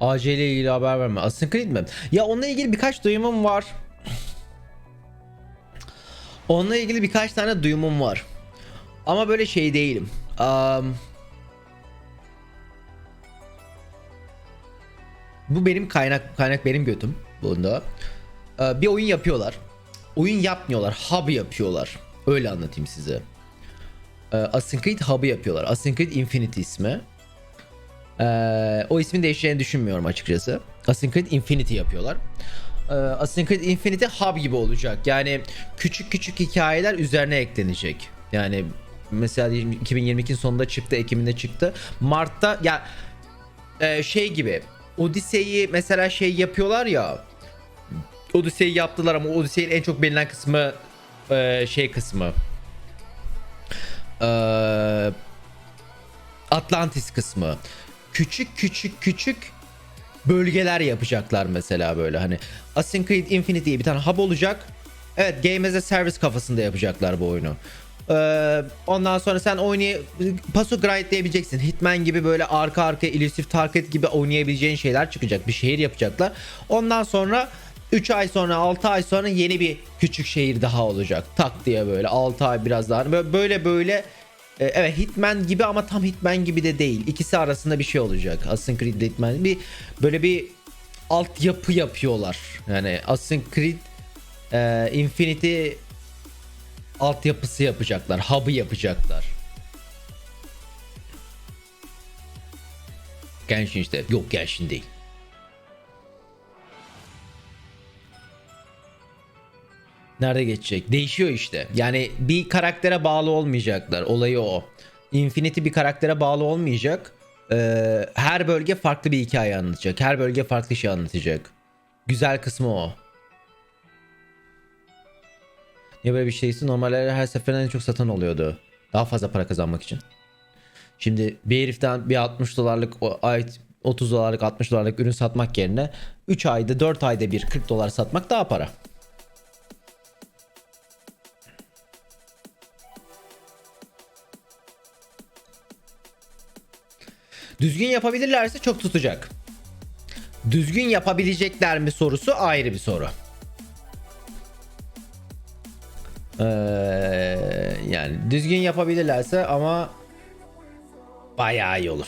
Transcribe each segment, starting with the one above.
AC ile ilgili haber verme. Assassin's Creed mi? Ya onunla ilgili birkaç duyumum var. Onunla ilgili birkaç tane duyumum var. Ama böyle şey değilim. Am, bu benim kaynak kaynak benim götüm bunda. Ee, bir oyun yapıyorlar. Oyun yapmıyorlar. Hub yapıyorlar. Öyle anlatayım size. Ee, Assassin's Creed Hub'ı yapıyorlar. Assassin's Creed Infinity ismi. Ee, o ismin değişeceğini düşünmüyorum açıkçası. Creed Infinity yapıyorlar. Ee, Creed Infinity hub gibi olacak. Yani küçük küçük hikayeler üzerine eklenecek. Yani mesela diyelim 2022'nin sonunda çıktı, Ekim'inde çıktı. Mart'ta ya e, şey gibi Odyssey'i mesela şey yapıyorlar ya Odyssey'i yaptılar ama Odyssey'in en çok bilinen kısmı e, şey kısmı Eee Atlantis kısmı. Küçük küçük küçük bölgeler yapacaklar mesela böyle hani Assassin's Creed Infinity bir tane hub olacak. Evet Game as a Service kafasında yapacaklar bu oyunu. Ee, ondan sonra sen oynay paso grindleyebileceksin. Hitman gibi böyle arka arkaya Elusive Target gibi oynayabileceğin şeyler çıkacak. Bir şehir yapacaklar. Ondan sonra 3 ay sonra 6 ay sonra yeni bir küçük şehir daha olacak. Tak diye böyle 6 ay biraz daha böyle, böyle e, evet Hitman gibi ama tam Hitman gibi de değil. İkisi arasında bir şey olacak. Assassin's Creed ile Hitman bir böyle bir altyapı yapıyorlar. Yani Assassin's Creed e, Infinity altyapısı yapacaklar. Hub'ı yapacaklar. Genshin işte. Yok Genshin değil. Nerede geçecek? Değişiyor işte. Yani bir karaktere bağlı olmayacaklar. Olayı o. Infinity bir karaktere bağlı olmayacak. Ee, her bölge farklı bir hikaye anlatacak. Her bölge farklı şey anlatacak. Güzel kısmı o. Niye böyle bir şeysi? Normalde her seferinde en çok satan oluyordu. Daha fazla para kazanmak için. Şimdi bir heriften bir 60 dolarlık o ay 30 dolarlık 60 dolarlık ürün satmak yerine 3 ayda 4 ayda bir 40 dolar satmak daha para. Düzgün yapabilirlerse çok tutacak. Düzgün yapabilecekler mi sorusu ayrı bir soru. Ee, yani düzgün yapabilirlerse ama bayağı iyi olur.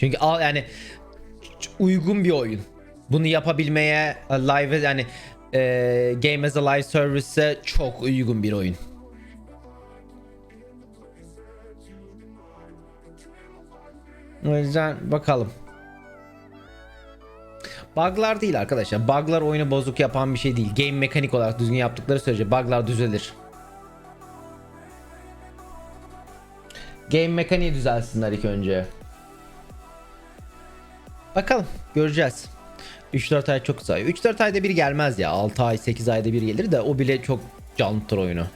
Çünkü al yani uygun bir oyun. Bunu yapabilmeye live yani e, game as a live service'e çok uygun bir oyun. O yüzden bakalım. Bug'lar değil arkadaşlar. Bug'lar oyunu bozuk yapan bir şey değil. Game mekanik olarak düzgün yaptıkları sürece bug'lar düzelir. Game mekaniği düzelsinler ilk önce. Bakalım göreceğiz. 3-4 ay çok kısa. 3-4 ayda bir gelmez ya. 6 ay 8 ayda bir gelir de o bile çok canlıdır oyunu.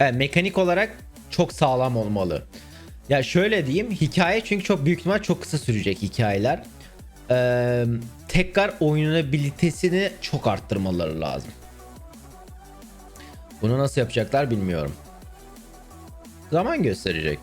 Evet, mekanik olarak çok sağlam olmalı. Ya şöyle diyeyim hikaye çünkü çok büyük ihtimal çok kısa sürecek hikayeler. Ee, tekrar oynanabilitesini çok arttırmaları lazım. Bunu nasıl yapacaklar bilmiyorum. Zaman gösterecek.